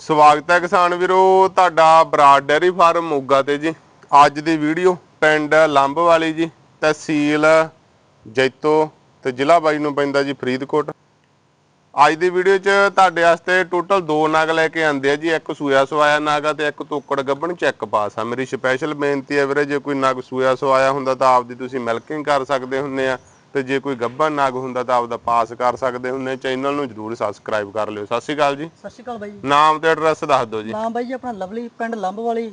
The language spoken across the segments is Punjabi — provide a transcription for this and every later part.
ਸਵਾਗਤ ਹੈ ਕਿਸਾਨ ਵੀਰੋ, ਤੁਹਾਡਾ ਬਰਾਡ ਡੈਰੀ ਫਾਰਮ ਮੋਗਾ ਤੇ ਜੀ। ਅੱਜ ਦੀ ਵੀਡੀਓ ਪਿੰਡ ਲੰਬ ਵਾਲੀ ਜੀ, ਤਹਿਸੀਲ ਜੈਤੋ ਤੇ ਜ਼ਿਲ੍ਹਾ ਬਾਈ ਨੂੰ ਪੈਂਦਾ ਜੀ ਫਰੀਦਕੋਟ। ਅੱਜ ਦੀ ਵੀਡੀਓ 'ਚ ਤੁਹਾਡੇ ਵਾਸਤੇ ਟੋਟਲ ਦੋ ਨਗ ਲੈ ਕੇ ਆਂਦੇ ਆ ਜੀ, ਇੱਕ ਸੂਇਆ ਸਵਾਇਆ ਨਾਗਾ ਤੇ ਇੱਕ ਤੋਕੜ ਗੱਬਣ ਚੈੱਕ ਪਾਸ ਆ। ਮੇਰੀ ਸਪੈਸ਼ਲ ਬੇਨਤੀ ਹੈ ਵੀਰੇ, ਜੇ ਕੋਈ ਨਗ ਸੂਆ ਸਵਾਇਆ ਹੁੰਦਾ ਤਾਂ ਆਪਦੀ ਤੁਸੀਂ ਮਿਲਕਿੰਗ ਕਰ ਸਕਦੇ ਹੁੰਦੇ ਆ। ਤੇ ਜੇ ਕੋਈ ਗੱਬਣ ਨਗ ਹੁੰਦਾ ਤਾਂ ਆਪਦਾ ਪਾਸ ਕਰ ਸਕਦੇ ਹੁੰਨੇ ਚੈਨਲ ਨੂੰ ਜਰੂਰ ਸਬਸਕ੍ਰਾਈਬ ਕਰ ਲਿਓ। ਸਤਿ ਸ਼੍ਰੀ ਅਕਾਲ ਜੀ। ਸਤਿ ਸ਼੍ਰੀ ਅਕਾਲ ਬਾਈ। ਨਾਮ ਤੇ ਐਡਰੈਸ ਦੱਸ ਦਿਓ ਜੀ। ਨਾਮ ਬਾਈ ਜੀ ਆਪਣਾ ਲਵਲੀ ਪਿੰਡ ਲੰਬ ਵਾਲੀ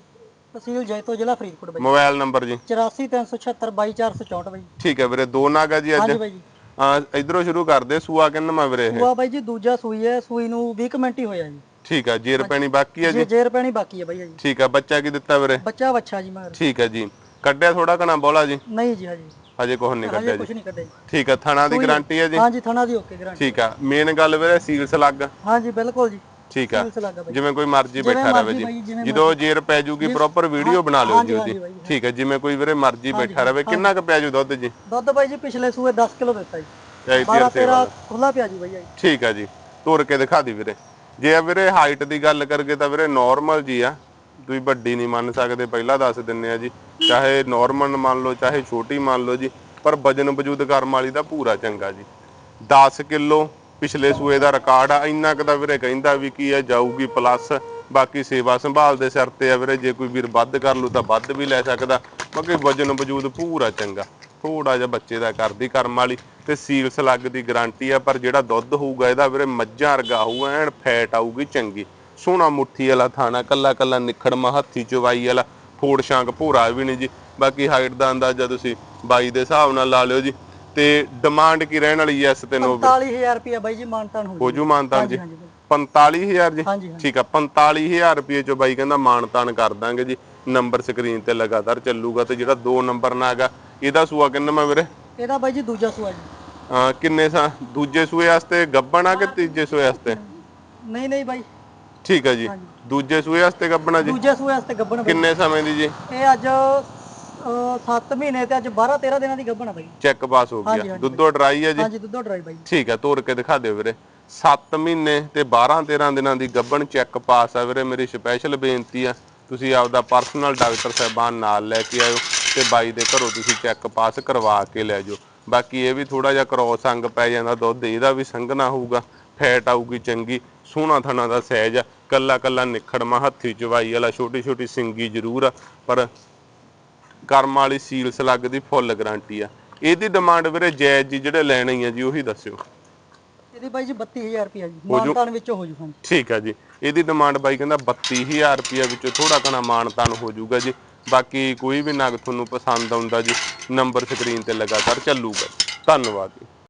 ਤਹਿਸੀਲ ਜੈਤੋ ਜ਼ਿਲ੍ਹਾ ਫਰੀਦਕੋਟ ਬਾਈ ਮੋਬਾਈਲ ਨੰਬਰ ਜੀ। 84376 22464 ਬਾਈ ਠੀਕ ਹੈ ਵੀਰੇ ਦੋ ਨਾਗ ਆ ਜੀ ਅੱਜ। ਹਾਂਜੀ ਬਾਈ ਜੀ। ਇਧਰੋਂ ਸ਼ੁਰੂ ਕਰਦੇ ਸੂਆ ਕਿੰਨਵਾਂ ਵੀਰੇ ਇਹ? ਸੂਆ ਬਾਈ ਜੀ ਦੂਜਾ ਸੂਈ ਹੈ ਸੂਈ ਨੂੰ 20 ਕੁ ਮਿੰਟ ਹੀ ਹੋਇਆ ਜੀ। ਠੀਕ ਹੈ ਜੇਰ ਪੈਣੀ ਬਾਕੀ ਹੈ ਜੇ? ਜੇਰ ਪੈਣੀ ਬਾਕੀ ਹੈ ਬਾਈ ਜੀ। ਠੀਕ ਹੈ ਬੱਚਾ ਕੀ ਦਿੱਤਾ ਵੀਰੇ? ਬੱਚਾ ਵੱਛਾ ਜੀ ਮਗਰ। ਠੀਕ ਹੈ ਜੀ। ਕੱਢਿਆ ਥੋੜਾ ਘਣਾ ਬੋਲਾ ਜੀ? ਨਹੀਂ ਜੀ ਹਜੇ। ਹਜੇ ਕੁਝ ਨਹੀਂ ਕੱਢਿਆ ਹਜੇ ਜੀ। ਕੁਝ ਨਹੀਂ ਕੱਢਿਆ ਜੀ। ਠੀਕ ਹੈ ਥਣਾ ਦੀ ਗਾਰੰਟੀ ਹੈ ਜੀ? ਹਾਂਜੀ ਥਣਾ ਦੀ ਓਕੇ ਗਰੰਟੀ। ਠੀਕ ਹੈ ਮੇਨ ਗੱਲ ਵੀਰੇ ਸੀਲਸ ਲੱਗ ਹਾਂਜੀ ਬਿਲਕੁਲ ਜੀ। ਠੀਕ ਬਾਈ। ਜਿਵੇਂ ਕੋਈ ਮਰਜ਼ੀ ਬੈਠਾ ਮਰਜ਼ੀ ਜੀ। ਜਦੋਂ ਜੇਰ ਪੈ ਜੂਗੀ ਪ੍ਰੋਪਰ ਵੀਡੀਓ ਬਣਾ ਲਿਓ ਜੀ ਉਹਦੀ। ਠੀਕ ਹੈ ਜਿਵੇਂ ਕੋਈ ਵੀਰੇ ਮਰਜ਼ੀ ਬੈਠਾ ਰਵੇ। ਕਿੰਨਾ ਕੁ ਪਿਆ ਜੂ ਦੁੱਧ ਜੀ? ਦੁੱਧ ਬਾਈ ਜੀ ਪਿਛਲੇ ਸੂਏ 10 ਕਿਲੋ ਦਿੱਤਾ ਜੀ। ਚਾਹੇ 12 ਤੀਰ ਸੇਵਾ 13 ਖੁੱਲਾ ਪਿਆ ਜੀ ਬਾਈ ਠੀਕ ਹੈ ਜੀ ਤੁਰ ਕੇ ਦਿਖਾ ਦੀ ਵੀਰੇ। ਜੇ ਆ ਵੀਰੇ ਹਾਈਟ ਦੀ ਗੱਲ ਕਰਗੇ ਤਾਂ ਵੀਰੇ ਨਾਰਮਲ ਜੀ ਆ। ਤੁਸੀਂ ਵੱਡੀ ਨਹੀਂ ਮੰਨ ਸਕਦੇ, ਪਹਿਲਾਂ ਦੱਸ ਦਿੰਨੇ ਆ ਜੀ, ਚਾਹੇ ਨਾਰਮਲ ਮੰਨ ਲਓ, ਚਾਹੇ ਛੋਟੀ ਮੰਨ ਲਓ ਜੀ, ਪਰ ਵਜਨ ਵਜੂਦ ਕਰਮ ਵਾਲੀ ਦਾ ਪੂਰਾ ਚੰਗਾ ਜੀ। 10 ਕਿਲੋ ਪਿਛਲੇ ਸੂਏ ਦਾ ਰਿਕਾਰਡ ਆ, ਇੰਨਾ ਕੁ ਦਾ ਵੀਰੇ ਕਹਿੰਦਾ ਵੀ ਕੀ ਆ, ਜਾਊਗੀ ਪਲੱਸ ਬਾਕੀ ਸੇਵਾ ਸੰਭਾਲ ਦੇ ਸਿਰ ਤੇ ਆ ਵੀਰੇ, ਜੇ ਕੋਈ ਵੀਰ ਵੱਧ ਕਰ ਲੂ ਤਾਂ ਵੱਧ ਵੀ ਲੈ ਸਕਦਾ, ਬਾਕੀ ਵਜਨ ਵਜੂਦ ਪੂਰਾ ਚੰਗਾ। ਥੋੜਾ ਜਿਹਾ ਬੱਚੇ ਦਾ ਕਰਦੀ ਕਰਮ ਵਾਲੀ, ਤੇ ਸੀਲ ਸਲੱਗ ਦੀ ਗਾਰੰਟੀ ਆ, ਪਰ ਜਿਹੜਾ ਦੁੱਧ ਹੋਊਗਾ, ਇਹਦਾ ਵੀਰੇ ਮੱਝਾਂ ਵਰਗਾ ਹੋਊ, ਐਨ ਫੈਟ ਆਊਗੀ ਚੰਗੀ। ਸੋਹਣਾ ਮੁੱਠੀ ਵਾਲਾ ਥਾਣਾ ਕੱਲਾ ਕੱਲਾ ਨਿਖੜਮਾ ਹੱਥੀ ਚਵਾਈ ਵਾਲਾ ਫੋੜ ਸ਼ਾਂਕ ਭੋਰਾ ਵੀ ਨਹੀਂ ਜੀ। ਬਾਕੀ ਹਾਈਟ ਦਾ ਅੰਦਾਜ਼ਾ ਤੁਸੀਂ 22 ਦੇ ਹਿਸਾਬ ਨਾਲ ਲਾ ਲਿਓ ਜੀ। ਤੇ ਡਿਮਾਂਡ ਕੀ ਰਹਿਣ ਵਾਲੀ ਐ ਇਸ ਤੇ ਨੋ 45000 ਰੁਪਇਆ ਬਾਈ ਜੀ ਮਾਨਤਾਨ ਹੋ ਜੂ ਮਾਨਤਾਨ ਜੀ? ਹਾਂਜੀ ਬਾਈ। 45000 ਜੀ? ਠੀਕ ਆ 45000 ਰੁਪਏ ਚੋਂ ਬਾਈ ਕਹਿੰਦਾ ਮਾਨਤਾਨ ਕਰ ਦਾਂਗੇ ਜੀ। ਨੰਬਰ ਸਕਰੀਨ ਤੇ ਲਗਾਤਾਰ ਚੱਲੂਗਾ ਤੇ ਜਿਹੜਾ ਦੋ ਨੰਬਰ ਨਾ ਹੈਗਾ ਇਹਦਾ ਸੂਆ ਕਿੰਨਾ ਵੀਰੇ? ਇਹਦਾ ਬਾਈ ਜੀ ਦੂਜਾ ਸੂਆ ਜੀ। ਕਿੰਨੇ ਸਾ ਦੂਜੇ ਸੂਏ ਵਾਸਤੇ ਗੱਬਣਾ ਕਿ ਤੀਜੇ ਸੂਏ ਵਾਸਤੇ? ਨਹੀਂ ਨਹੀਂ ਬਾਈ। ਠੀਕ ਹੈ ਜੀ। ਦੂਜੇ ਸੂਏ ਵਾਸਤੇ ਗੱਬਣਾ ਜੀ? ਦੂਜੇ ਸੂਏ ਵਾਸਤੇ ਗੱਬਣ ਬਾਈ। ਕਿੰਨੇ ਸਮੇਂ ਦੀ ਜੀ? ਇਹ ਅੱਜ 7 ਮਹੀਨੇ ਤੇ ਅੱਜ 12 13 ਦਿਨਾਂ ਦੀ ਗੱਬਣ ਆ ਬਾਈ। ਚੈੱਕ ਪਾਸ ਹੋ ਹਾਂਜੀ, ਗਿਆ। ਹਾਂਜੀ ਦੁੱਧੋ ਡਰਾਈ ਹੈ ਜੀ? ਹਾਂਜੀ ਦੁੱਧੋ ਡਰਾਈ ਬਾਈ। ਠੀਕ ਹੈ ਤੋੜ ਕੇ ਦਿਖਾ ਦਿਓ ਵੀਰੇ। 7 ਮਹੀਨੇ ਤੇ 12 13 ਦਿਨਾਂ ਦੀ ਗੱਬਣ ਚੈੱਕ ਪਾਸ ਆ ਵੀਰੇ। ਮੇਰੀ ਸਪੈਸ਼ਲ ਬੇਨਤੀ ਆ ਤੁਸੀਂ ਆਪਦਾ ਪਰਸਨਲ ਡਾਕਟਰ ਸਾਹਿਬਾਨ ਨਾਲ ਲੈ ਕੇ ਆਇਓ ਤੇ ਬਾਈ ਦੇ ਘਰੋਂ ਤੁਸੀਂ ਚੈੱਕ ਪਾਸ ਕਰਵਾ ਕੇ ਲੈ ਜਾਓ। ਬਾਕੀ ਇਹ ਵੀ ਥੋੜਾ ਜਿਹਾ ਕਰੋਸ ਅੰਗ ਪੈ ਜਾਂਦਾ ਦੁੱਧ ਇਹਦਾ ਵੀ ਸੰਘਣਾ ਹੋਊਗਾ ਫੈਟ ਆਊਗੀ ਚੰਗੀ ਸੋਹਣਾ ਥਣਾ ਦਾ ਸਹਿਜ ਆ। ਕੱਲਾ ਕੱਲਾ ਨਿਖੜਮਾ ਹੱਥੀ ਚਵਾਈ ਵਾਲਾ ਛੋਟੀ ਛੋਟੀ ਸਿੰਗੀ ਜ਼ਰੂਰ ਆ ਪਰ ਕਰਮ ਵਾਲੀ ਸੀਲ ਸਲੱਗ ਦੀ ਫੁੱਲ ਗਾਰੰਟੀ ਆ। ਇਹਦੀ ਡਿਮਾਂਡ ਵੀਰੇ ਜਾਇਜ਼ ਜੀ ਜਿਹੜੇ ਲੈਣੇ ਆ ਜੀ ਉਹੀ ਦੱਸਿਓ। ਇਹਦੀ ਬਾਈ ਜੀ 32000 ਰੁਪਇਆ ਜੀ ਮਾਨਤਾਨ ਵਿੱਚੋਂ ਹੋ ਜੂ ਹਾਂਜੀ। ਠੀਕ ਆ ਜੀ। ਇਹਦੀ ਡਿਮਾਂਡ ਬਾਈ ਕਹਿੰਦਾ 32000 ਰੁਪਏ ਵਿੱਚੋਂ ਥੋੜਾ ਘਣਾ ਮਾਨਤਾਨ ਹੋ ਜਾਊਗਾ ਜੀ। ਬਾਕੀ ਕੋਈ ਵੀ ਨਗ ਤੁਹਾਨੂੰ ਪਸੰਦ ਆਉਂਦਾ ਜੀ ਨੰਬਰ ਸਕਰੀਨ ਤੇ ਲਗਾਤਾਰ ਚੱਲੂਗਾ ਧੰਨਵਾਦ ਜੀ।